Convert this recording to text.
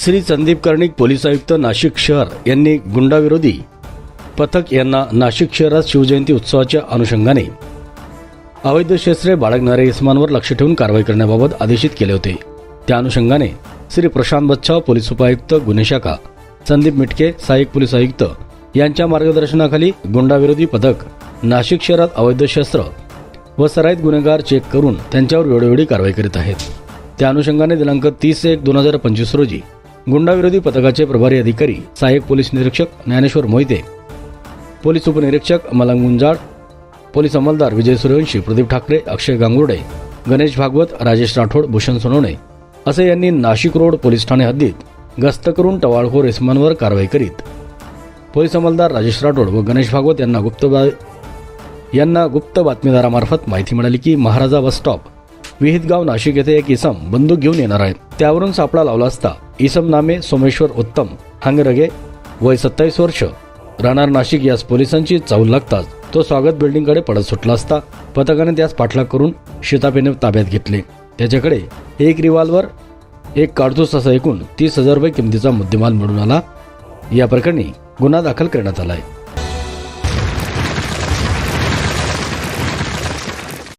Shri Sandeep Karnik police आयुक्त नाशिक शहर यांनी गुंडाविरोधी पथक यांना नाशिक शहरात शिवजयंती उत्सवाच्या अनुषंगाने अवैध शस्त्रे बाळगणाऱ्या इसमांवर लक्ष ठेवून कारवाई करण्याबाबत आदेशित केले होते. त्या अनुषंगाने श्री प्रशांत बच्छाव पोलीस उपायुक्त गुन्हे शाखा संदीप मिटके सहाय्यक पोलीस आयुक्त यांच्या मार्गदर्शनाखाली गुंडाविरोधी पथक नाशिक शहरात अवैध शस्त्र व सराईत गुन्हेगार चेक करून त्यांच्यावर वेळोवेळी कारवाई करीत आहेत. त्या अनुषंगाने दिनांक तीस एक दोन हजार पंचवीस रोजी गुंडाविरोधी पथकाचे प्रभारी अधिकारी सहाय्यक पोलीस निरीक्षक ज्ञानेश्वर मोहिते पोलीस उपनिरीक्षक मलंग गुंजाळ पोलीस अंमलदार विजय सूर्यवंशी प्रदीप ठाकरे अक्षय गांगुर्डे गणेश भागवत राजेश राठोड भूषण सोनवणे असे यांनी नाशिक रोड पोलीस ठाणे हद्दीत गस्त करून टवाळखोर इसमांवर कारवाई करीत. पोलीस अंमलदार राजेश राठोड व गणेश भागवत यांना गुप्त बा- यांना गुप्त बातमीदारामार्फत माहिती मिळाली की महाराजा बस स्टॉप विहितगाव नाशिक येथे एक इसम बंदूक घेऊन येणार आहे त्यावरून सापळा लावला असता इसम नामे सोमेश्वर उत्तम हांगरगे वय सत्तावीस वर्ष राहणार नाशिक यास पोलिसांची चौल लागताच. तो स्वागत बिल्डिंगकडे पडत सुटला असता पथकाने त्यास पाठलाग करून शितापेने ताब्यात घेतले. त्याच्याकडे एक रिव्हॉल्वर एक काडतूस असा एकूण तीस हजार रुपये किमतीचा मुद्देमाल मिळून आला. या प्रकरणी गुन्हा दाखल करण्यात आला आहे.